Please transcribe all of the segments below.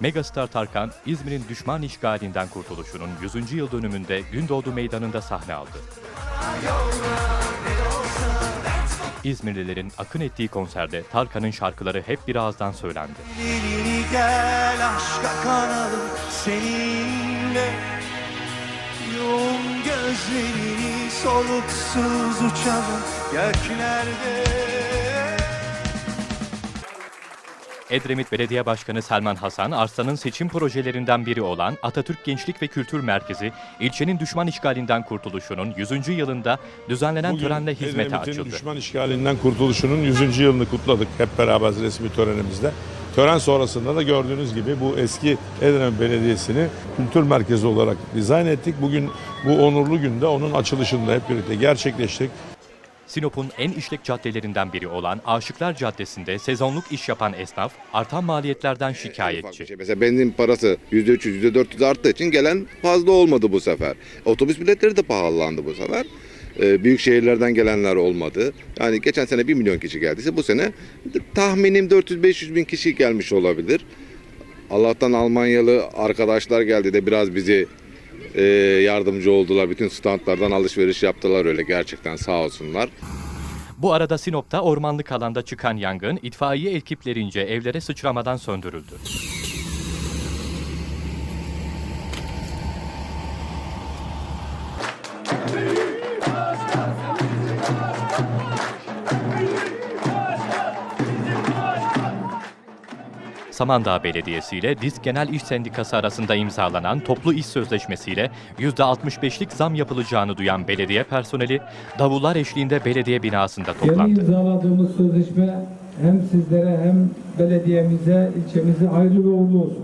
Megastar Tarkan, İzmir'in düşman işgalinden kurtuluşunun 100. yıl dönümünde Gündoğdu Meydanı'nda sahne aldı. İzmirlilerin akın ettiği konserde Tarkan'ın şarkıları hep bir ağızdan söylendi. Gel aşka kanalım seninle Yoğun gözlerini soluksuz uçalım göklerde Edremit Belediye Başkanı Selman Hasan, Arslan'ın seçim projelerinden biri olan Atatürk Gençlik ve Kültür Merkezi, ilçenin düşman işgalinden kurtuluşunun 100. yılında düzenlenen Bugün törenle hizmete Edremit'in açıldı. düşman işgalinden kurtuluşunun 100. yılını kutladık hep beraber resmi törenimizde. Tören sonrasında da gördüğünüz gibi bu eski Edremit Belediyesi'ni kültür merkezi olarak dizayn ettik. Bugün bu onurlu günde onun açılışını da hep birlikte gerçekleştik. Sinop'un en işlek caddelerinden biri olan Aşıklar Caddesi'nde sezonluk iş yapan esnaf, artan maliyetlerden şikayetçi. şey. Mesela benzin parası %300, %400 arttığı için gelen fazla olmadı bu sefer. Otobüs biletleri de pahalandı bu sefer. Ee, büyük şehirlerden gelenler olmadı. Yani geçen sene 1 milyon kişi geldiyse bu sene tahminim 400-500 bin kişi gelmiş olabilir. Allah'tan Almanyalı arkadaşlar geldi de biraz bizi e, yardımcı oldular. Bütün standlardan alışveriş yaptılar öyle gerçekten sağ olsunlar. Bu arada Sinop'ta ormanlık alanda çıkan yangın itfaiye ekiplerince evlere sıçramadan söndürüldü. Samandağ Belediyesi ile Disk Genel İş Sendikası arasında imzalanan toplu iş sözleşmesiyle %65'lik zam yapılacağını duyan belediye personeli davullar eşliğinde belediye binasında Yeni toplandı. imzaladığımız sözleşme hem sizlere hem belediyemize, ilçemize hayırlı ve uğurlu olsun.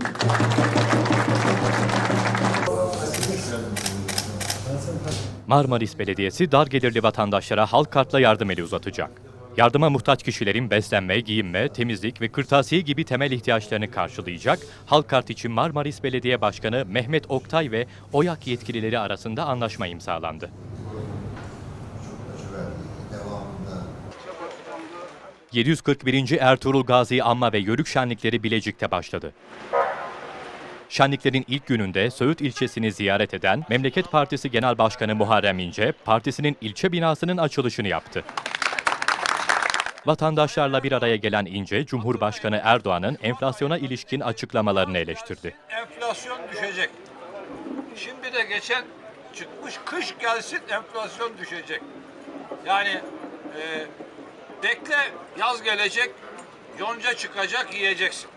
Marmaris Belediyesi dar gelirli vatandaşlara halk kartla yardım eli uzatacak. Yardıma muhtaç kişilerin beslenme, giyinme, temizlik ve kırtasiye gibi temel ihtiyaçlarını karşılayacak Halk Kart için Marmaris Belediye Başkanı Mehmet Oktay ve OYAK yetkilileri arasında anlaşma imzalandı. ...741. Ertuğrul Gazi Anma ve Yörük Şenlikleri Bilecik'te başladı. Şenliklerin ilk gününde Söğüt ilçesini ziyaret eden Memleket Partisi Genel Başkanı Muharrem İnce, partisinin ilçe binasının açılışını yaptı. Vatandaşlarla bir araya gelen İnce, Cumhurbaşkanı Erdoğan'ın enflasyona ilişkin açıklamalarını eleştirdi. enflasyon düşecek. Şimdi de geçen çıkmış kış gelsin enflasyon düşecek. Yani e, bekle yaz gelecek, yonca çıkacak yiyeceksin.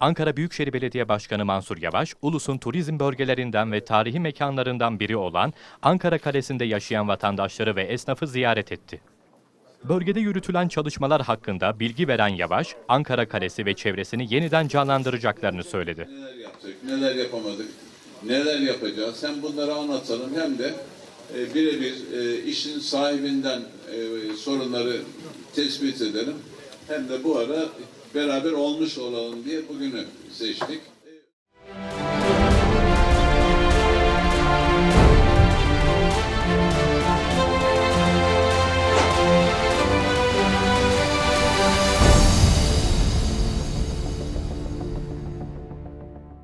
Ankara Büyükşehir Belediye Başkanı Mansur Yavaş, Ulus'un turizm bölgelerinden ve tarihi mekanlarından biri olan Ankara Kalesi'nde yaşayan vatandaşları ve esnafı ziyaret etti. Bölgede yürütülen çalışmalar hakkında bilgi veren Yavaş, Ankara Kalesi ve çevresini yeniden canlandıracaklarını söyledi. neler yaptık, neler yapamadık, neler yapacağız. Hem bunları anlatalım hem de e, birebir e, işin sahibinden e, sorunları tespit edelim. Hem de bu ara beraber olmuş olalım diye bugünü seçtik.